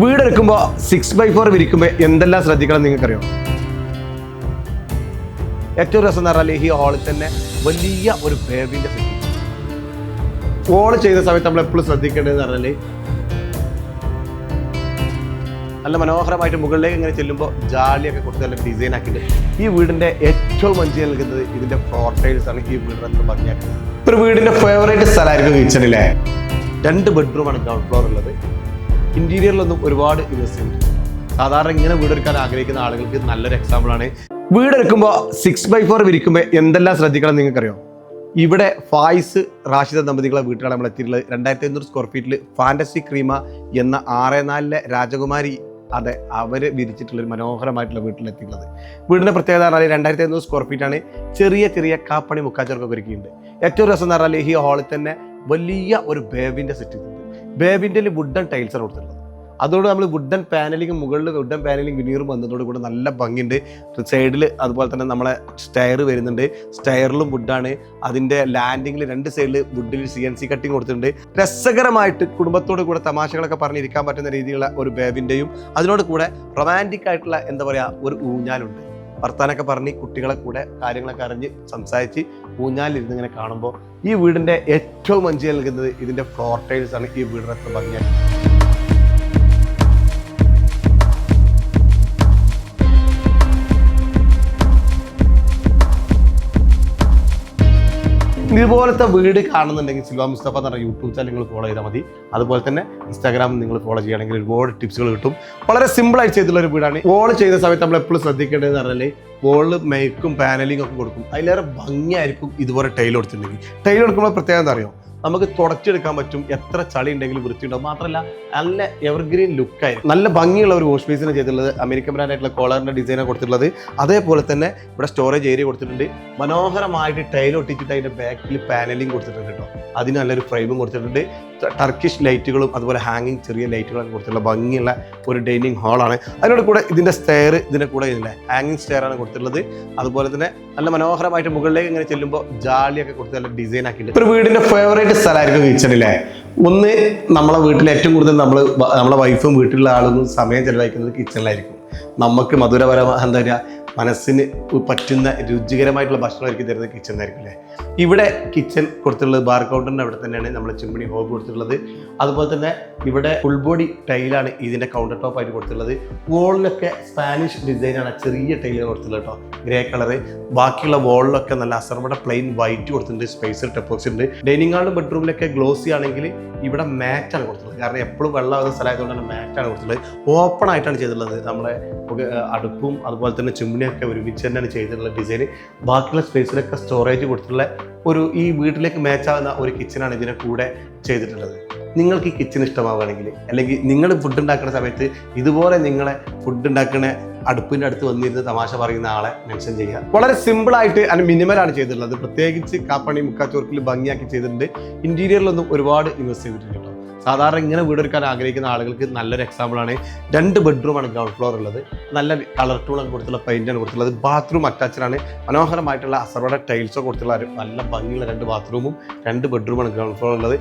വീടെടുക്കുമ്പോൾ six by four വിരിക്കുമ്പോൾ എന്തെല്ലാം ശ്രദ്ധിക്കണം നിങ്ങൾക്കറിയോ? ഏറ്റവും രസം എന്ന് പറഞ്ഞാൽ ഈ ഹാളിൽ തന്നെ വലിയ ഒരു ബേബിന്റെ സെറ്റ് വോൾ ചെയ്ത സമയത്ത് നമ്മൾ എപ്പോഴും ശ്രദ്ധിക്കേണ്ടതെന്ന് പറഞ്ഞാൽ നല്ല മനോഹരമായിട്ട് മുകളിലേക്ക് ഇങ്ങനെ ചെല്ലുമ്പോൾ ജാലിയൊക്കെ കൊടുത്ത് നല്ല ഡിസൈൻ ആക്കിയിട്ടുണ്ട്. ഈ വീടിന്റെ ഏറ്റവും മഞ്ചി നൽകുന്നത് ഇതിന്റെ ഫ്ലോർ ടൈൽസ് ആണ്. ഈ വീട് അത്ര ഭംഗിയാക്കുന്നത് ഒരു വീടിന്റെ ഫേവറേറ്റ് സ്ഥലമായിരിക്കും കിച്ചണിലെ രണ്ട് ബെഡ്റൂമാണ് ഗ്രൗണ്ട് ഫ്ലോർ ഉള്ളത്. ഇന്റീരിയറിലൊന്നും ഒരുപാട് ഇൻവെസ്റ്റ് ചെയ്തിട്ടുണ്ട് സാധാരണ ഇങ്ങനെ വീടെടുക്കാൻ ആഗ്രഹിക്കുന്ന ആളുകൾക്ക് നല്ലൊരു എക്സാമ്പിൾ ആണ്. വീടെടുക്കുമ്പോൾ സിക്സ് ബൈ ഫോർ വിരിക്കുമ്പോൾ എന്തെല്ലാം ശ്രദ്ധിക്കണം നിങ്ങൾക്കറിയോ? ഇവിടെ ഫായിസ് റാഷിദ ദമ്പതികളെ വീട്ടിലാണ് നമ്മൾ എത്തിയിട്ടുള്ളത് രണ്ടായിരത്തി അഞ്ഞൂറ് സ്ക്വയർ ഫീറ്റിൽ ഫാന്റസി ക്രീമ എന്ന ആറ് നാലിലെ രാജകുമാരി അതെ അവർ വിരിച്ചിട്ടുള്ള ഒരു മനോഹരമായിട്ടുള്ള വീട്ടിലെത്തിയിട്ടുള്ളത്. വീടിന്റെ പ്രത്യേകത എന്ന് പറഞ്ഞാൽ രണ്ടായിരത്തി അഞ്ഞൂറ് സ്ക്വയർ ഫീറ്റ് ആണ് ചെറിയ ചെറിയ കാപ്പണി മുക്കാച്ചവർക്കൊക്കെ ഒരുക്കിയിട്ടുണ്ട്. ഏറ്റവും രസം എന്ന് പറഞ്ഞാൽ ഈ ഹാളിൽ തന്നെ വലിയ ഒരു ബേബിന്റെ സെറ്റ് ചെയ്തിട്ടുണ്ട്. ബേബിന്റെ വുഡൻ ടൈൽസാണ് കൊടുത്തിട്ടുള്ളത്. അതോട് നമ്മൾ വുഡൻ പാനലിംഗ് മുകളിൽ വുഡൻ പാനലിംഗ് വിനീറും വന്നതോട് കൂടെ നല്ല ഭംഗിയുണ്ട് സൈഡിൽ അതുപോലെ തന്നെ നമ്മളെ സ്റ്റയർ വരുന്നുണ്ട്. സ്റ്റയറിലും വുഡാണ് അതിന്റെ ലാൻഡിങ്ങിൽ രണ്ട് സൈഡിൽ വുഡിൽ സി എൻ സി കട്ടിങ് കൊടുത്തിട്ടുണ്ട്. രസകരമായിട്ട് കുടുംബത്തോട് കൂടെ തമാശകളൊക്കെ പറഞ്ഞിരിക്കാൻ പറ്റുന്ന രീതിയിലുള്ള ഒരു ബേബിന്റെയും അതിനോട് കൂടെ റൊമാന്റിക് ആയിട്ടുള്ള എന്താ പറയുക ഒരു ഊഞ്ഞാലുണ്ട്. വർത്താനൊക്കെ പറഞ്ഞ് കുട്ടികളെ കൂടെ കാര്യങ്ങളൊക്കെ അറിഞ്ഞ് സംസാരിച്ച് ഊഞ്ഞാലിരുന്ന് ഇങ്ങനെ കാണുമ്പോൾ ഈ വീടിന്റെ ഏറ്റവും മഞ്ചി നൽകുന്നത് ഇതിന്റെ ഫ്ലോർ ടൈൽസ് ആണ് ഈ വീടിനത്ര ഭംഗിയായിട്ട്. ഇതുപോലത്തെ വീട് കാണുന്നുണ്ടെങ്കിൽ സിൽവാ മുസ്തഫ എന്ന് പറഞ്ഞ യൂട്യൂബ് ചാനൽ നിങ്ങൾ ഫോളോ ചെയ്താൽ മതി. അതുപോലെ തന്നെ ഇൻസ്റ്റാഗ്രാം നിങ്ങൾ ഫോളോ ചെയ്യുകയാണെങ്കിൽ ഒരുപാട് ടിപ്സുകൾ കിട്ടും. വളരെ സിമ്പിൾ ആയി ചെയ്തിട്ടുള്ള ഒരു വീടാണ്. വോൾ ചെയ്ത സമയത്ത് നമ്മൾ എപ്പോഴും ശ്രദ്ധിക്കേണ്ടതെന്ന് പറഞ്ഞാൽ വോളിൽ മേക്കും പാനലിംഗ് ഒക്കെ കൊടുക്കും. അതിലേറെ ഭംഗിയായിരിക്കും ഇതുപോലെ ടൈൽ കൊടുത്തിട്ടുണ്ടെങ്കിൽ. ടൈൽ കൊടുക്കുമ്പോൾ പ്രത്യേകത എന്താ അറിയോ? നമുക്ക് തുടച്ചെടുക്കാൻ പറ്റും എത്ര ചളി ഉണ്ടെങ്കിലും വൃത്തിയുണ്ടാവും മാത്രമല്ല നല്ല എവർഗ്രീൻ ലുക്കായിരുന്നു നല്ല ഭംഗിയുള്ള ഒരു വാഷ് ബേസിന് ചെയ്തിട്ടുള്ളത്. അമേരിക്കൻ ബ്രാൻഡ് ആയിട്ടുള്ള കോളറിന്റെ ഡിസൈനാണ് കൊടുത്തിട്ടുള്ളത്. അതേപോലെ തന്നെ ഇവിടെ സ്റ്റോറേജ് ഏരിയ കൊടുത്തിട്ടുണ്ട്. മനോഹരമായിട്ട് ടൈൽ ഒട്ടിച്ചിട്ട് അതിന്റെ ബാക്കിൽ പാനലിംഗ് കൊടുത്തിട്ടുണ്ട് കേട്ടോ. അതിന് നല്ലൊരു ഫ്രെയിമും കൊടുത്തിട്ടുണ്ട്. ടർക്കിഷ് ലൈറ്റുകളും അതുപോലെ ഹാങ്ങിങ് ചെറിയ ലൈറ്റുകളൊക്കെ കൊടുത്തിട്ടുള്ള ഭംഗിയുള്ള ഒരു ഡൈനിങ് ഹാളാണ് അതിനോട് കൂടെ ഇതിന്റെ സ്റ്റെയർ ഇതിന്റെ കൂടെ ഇതിന്റെ ഹാങ്ങിങ് സ്റ്റെയറാണ് കൊടുത്തിട്ടുള്ളത്. അതുപോലെ തന്നെ നല്ല മനോഹരമായിട്ട് മുകളിലേക്ക് ഇങ്ങനെ ചെല്ലുമ്പോൾ ജാലിയൊക്കെ കൊടുത്ത് നല്ല ഡിസൈൻ ആക്കിയിട്ടുണ്ട്. ഒരു വീടിന്റെ ഫേവറേറ്റ് സ്ഥലമായിരിക്കും കിച്ചണില്ലേ ഒന്ന് നമ്മളെ വീട്ടിൽ ഏറ്റവും കൂടുതൽ നമ്മൾ നമ്മളെ വൈഫും വീട്ടിലുള്ള ആളും സമയം ചെലവഴിക്കുന്നത് കിച്ചണിലായിരിക്കും നമുക്ക് മധുരപരമായ എന്താ പറയുക മനസ്സിന് പറ്റുന്ന രുചികരമായിട്ടുള്ള ഭക്ഷണമായിരിക്കും തരുന്നത് കിച്ചൺ ആയിരിക്കും അല്ലേ? ഇവിടെ കിച്ചൺ കൊടുത്തിട്ടുള്ളത് ബാർ കൗണ്ടറിന്റെ അവിടെ തന്നെയാണ് നമ്മൾ ചിമ്മിണി ഹോബ് കൊടുത്തിട്ടുള്ളത്. അതുപോലെ തന്നെ ഇവിടെ ഫുൾ ബോഡി ടൈലാണ് ഇതിന്റെ കൗണ്ടർ ടോപ്പ് ആയിട്ട് കൊടുത്തിട്ടുള്ളത്. വോളിലൊക്കെ സ്പാനിഷ് ഡിസൈനാണ് ചെറിയ ടൈലുകൾ കൊടുത്തിട്ടുള്ളത് കേട്ടോ ഗ്രേ കളറ് ബാക്കിയുള്ള വോളിലൊക്കെ നല്ല അസർവടെ പ്ലെയിൻ വൈറ്റ് കൊടുത്തിട്ടുണ്ട്. സ്പേസ് ടെപ്പോക്സ് ഉണ്ട് ഡൈനിങ് ഹാളും ബെഡ്റൂമിലൊക്കെ ഗ്ലോസി ആണെങ്കിൽ ഇവിടെ മാറ്റാണ് കൊടുത്തിട്ടുള്ളത്. കാരണം എപ്പോഴും വെള്ളമാകുന്ന സ്ഥലമായതുകൊണ്ടാണ് മാറ്റാണ് കൊടുത്തിട്ടുള്ളത്. ഓപ്പൺ ആയിട്ടാണ് ചെയ്തിട്ടുള്ളത്. നമ്മളെ അടുപ്പും അതുപോലെ തന്നെ ചിമ്മിനിയൊക്കെ ഒരുമിച്ച് തന്നെയാണ് ചെയ്തിട്ടുള്ള ഡിസൈൻ ബാക്കിയുള്ള സ്പേസിലൊക്കെ സ്റ്റോറേജ് കൊടുത്തിട്ടുള്ള ഒരു ഈ വീട്ടിലേക്ക് മാച്ചാകുന്ന ഒരു കിച്ചനാണ് ഇതിനെ കൂടെ ചെയ്തിട്ടുള്ളത്. നിങ്ങൾക്ക് ഈ കിച്ചൺ ഇഷ്ടമാവുകയാണെങ്കിൽ അല്ലെങ്കിൽ നിങ്ങൾ ഫുഡ് ഉണ്ടാക്കുന്ന സമയത്ത് ഇതുപോലെ നിങ്ങളെ ഫുഡ് ഉണ്ടാക്കുന്ന അടുപ്പിന്റെ അടുത്ത് വന്നിരുന്ന് തമാശ പറയുന്ന ആളെ മെൻഷൻ ചെയ്യുക. വളരെ സിമ്പിളായിട്ട് അതിന് മിനിമലാണ് ചെയ്തിട്ടുള്ളത്. പ്രത്യേകിച്ച് കാപ്പണി മുക്കാച്ചോർക്കിൽ ഭംഗിയാക്കി ചെയ്തിട്ടുണ്ട്. ഇന്റീരിയറിലൊന്നും ഒരുപാട് ഇൻവെസ്റ്റ് ചെയ്തിട്ടുണ്ട് സാധാരണ ഇങ്ങനെ വീടെടുക്കാൻ ആഗ്രഹിക്കുന്ന ആളുകൾക്ക് നല്ലൊരു എക്സാമ്പിൾ ആണ് രണ്ട് ബെഡ്റൂമാണ് ഗ്രൗണ്ട് ഫ്ലോർ ഉള്ളത്. നല്ല കളർ ടൂളൊക്കെ കൊടുത്തുള്ള പെയിന്റാണ് കൊടുത്തുള്ളത് ബാത്റൂം അറ്റാച്ചഡാണ് മനോഹരമായിട്ടുള്ള അസറോടെ ടൈൽസോ കൊടുത്തുള്ള നല്ല ഭംഗിയുള്ള രണ്ട് ബാത്റൂമും രണ്ട് ബെഡ്റൂമാണ് ഗ്രൗണ്ട് ഫ്ലോർ ഉള്ളത്.